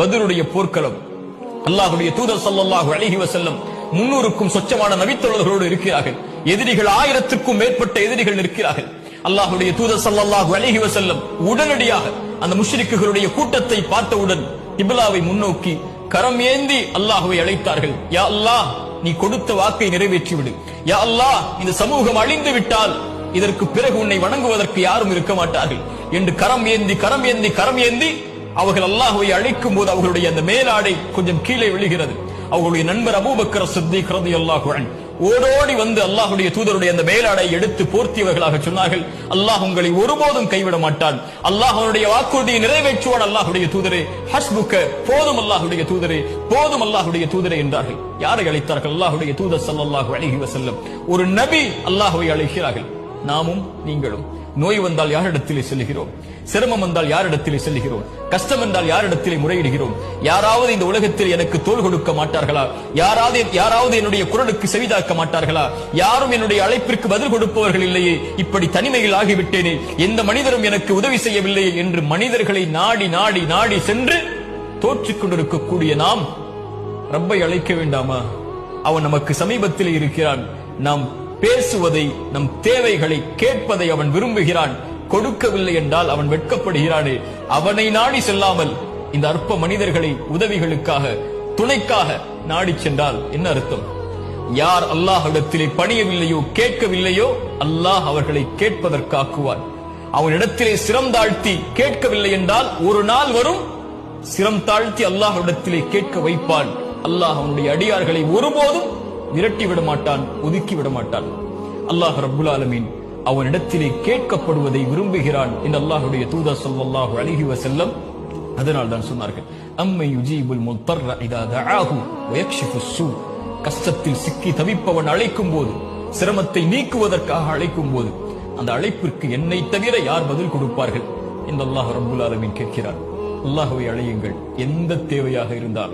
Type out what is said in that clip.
பதிலுடைய போர்க்களம். அல்லாஹுடைய தூதர் ஸல்லல்லாஹு அழகி வசல்லம் முன்னூறுக்கும் சொச்சமான நபித்தோழர்களோடு இருக்கிறார்கள். எதிரிகள் ஆயிரத்துக்கும் மேற்பட்ட எதிரிகள் நிற்கிறார்கள். அல்லாஹுடைய தூதர் ஸல்லல்லாஹு அழகி வசல்லம் உடனடியாக அந்த முஷ்ரிக்குகளுடைய கூட்டத்தை பார்த்தவுடன் இபிலாவை முன்னோக்கி கரம் ஏந்தி அல்லாஹுவை அழைத்தார்கள். யா அல்லாஹ் நீ கொடுத்த வாக்கை நிறைவேற்றி விடு யா அல்லாஹ் இந்த சமூகம் அழிந்து விட்டால் இதற்கு பிறகு உன்னை வணங்குவதற்கு யாரும் இருக்க மாட்டார்கள். என்று கரம் ஏந்தி கரம் ஏந்தி கரம் ஏந்தி அவர்கள் அல்லாஹுவை அழைக்கும் போது அவர்களுடைய அந்த மேலாடை கொஞ்சம் கீழே விழுகிறது. அவர்களுடைய நண்பர் அபூபக்கர சித்திக் ரதி அல்லாஹுவன் ஓடோடி வந்து அல்லாஹுடைய தூதருடைய அந்த மேலாடை எடுத்து போர்த்தியவர்களாக சொன்னார்கள். அல்லாஹ் உங்களை ஒருபோதும் கைவிட மாட்டான். அல்லாஹ் அவனுடைய வாக்குறுதியை நிறைவேற்றுவான் அல்லாஹுடைய தூதரே. ஹஸ்புக்க போதும் அல்லாஹுடைய தூதரே. போதும் அல்லாஹுடைய தூதரே என்றார்கள். யாரை அழைத்தார்கள்? அல்லாஹுடைய தூதர் சல்லாஹு அழகி வசல்லம் ஒரு நபி அல்லாஹுவை அழைக்கிறார்கள். நாமும் நீங்களும். நோய் வந்தால் யாரிடத்திலே செல்கிறோம் சிரமம் வந்தால் யாரிடத்திலே செல்கிறோம் கஷ்டம் என்றால் யாரிடத்திலே முறையிடுகிறோம்? யாராவது இந்த உலகத்தில் எனக்கு தோள் கொடுக்க மாட்டார்களா? யாராவது யாராவது என்னுடைய குரலுக்கு செவிதாக்க மாட்டார்களா? யாரும் என்னுடைய அழைப்பிற்கு பதில் கொடுப்பவர்கள் இல்லையே. இப்படி தனிமையில் ஆகிவிட்டேனே. எந்த மனிதரும் எனக்கு உதவி செய்யவில்லையே என்று மனிதர்களை நாடி நாடி நாடி சென்று தோற்றுக் கொண்டிருக்கக்கூடிய நாம் ரப்பை அழைக்க வேண்டாமா? அவன் நமக்கு சமீபத்தில் இருக்கிறான். நாம் பேசுவதை நம் தேவைகளை கேட்பதை அவன் விரும்புகிறான். கொடுக்கவில்லை என்றால் அவன் வெட்கப்படுகிறானே. அவனை நாடி செல்லாமல் இந்த அற்ப மனிதர்களை உதவிகளுக்காக துணைக்காக நாடி சென்றால் என்ன அர்த்தம்? யார் அல்லாஹ்விடத்திலே பணியவில்லையோ கேட்கவில்லையோ அல்லாஹ் அவர்களை கேட்பதற்காக்குவான். அவனிடத்திலே சிரம் தாழ்த்தி கேட்கவில்லை என்றால் ஒரு நாள் வரும் சிரம் தாழ்த்தி அல்லாஹ்விடத்திலே கேட்க வைப்பான். அல்லாஹ் அவனுடைய அடியார்களை ஒருபோதும் விரட்டி விட மாட்டான் ஒதுக்கி விட மாட்டான் அல்லாஹ் ரபுல் ஆலமீன் அவனிடத்திலே கேட்கப்படுவதை விரும்புகிறான் என்று அல்லாஹுடைய தூதர் சொல்லாஹு அலைஹி செல்லம் அதனால் தான் சொன்னார்கள். அம்மை யுஜீபுல் முத்தர்ர இதா தஆஹு வயக்ஷிஃபு ஸூ. கஷ்டத்தில் சிக்கி தவிப்பவன் அழைக்கும் போது சிரமத்தை நீக்குவதற்காக அழைக்கும் போது அந்த அழைப்பிற்கு என்னை தவிர யார் பதில் கொடுப்பார்கள்? என்று அல்லாஹ் ரபுல் ஆலமின் கேட்கிறார் அல்லாஹுவை அழையுங்கள் எந்த தேவையாக இருந்தாலும்.